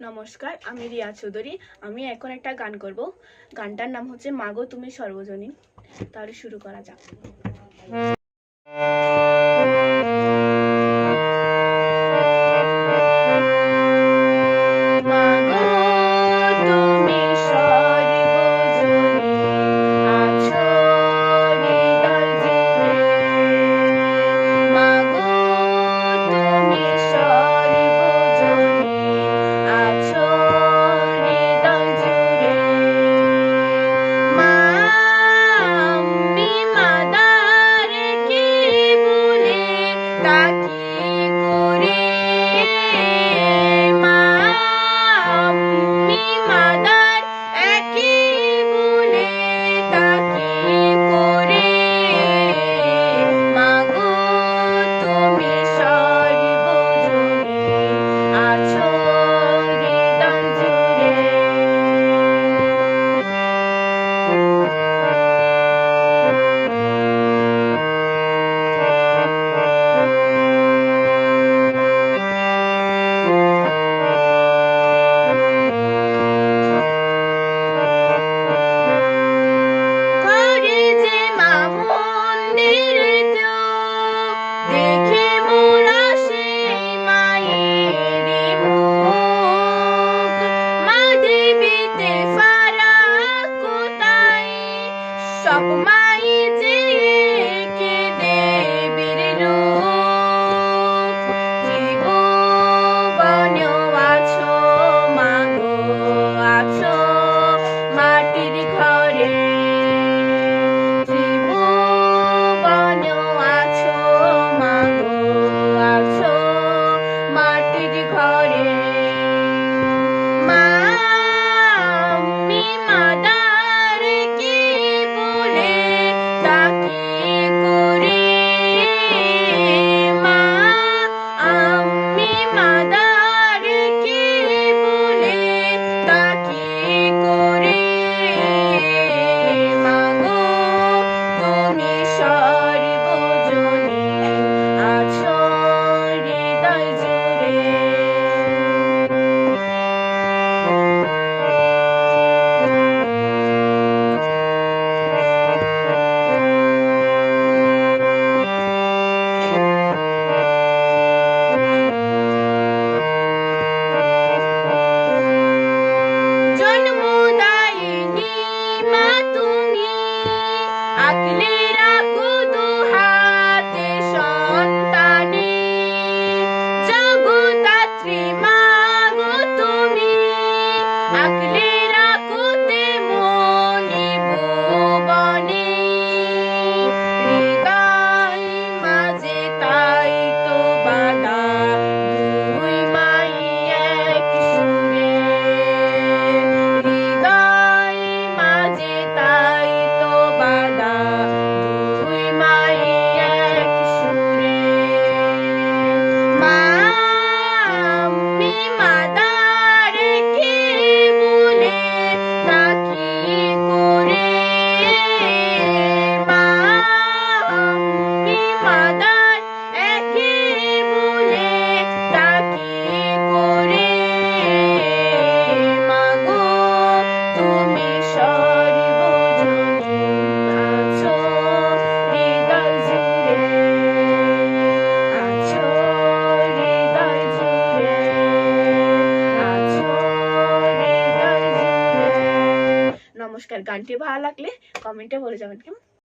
নমস্কার, আমি রিয়া চৌধুরী। আমি এখন একটা গান করব। গানটার নাম হচ্ছে মাগো তুমি সর্বজনীন। তাহলে শুরু করা যাক। आजकल घंटे भाला लगले कमेंटे बोले जाबन के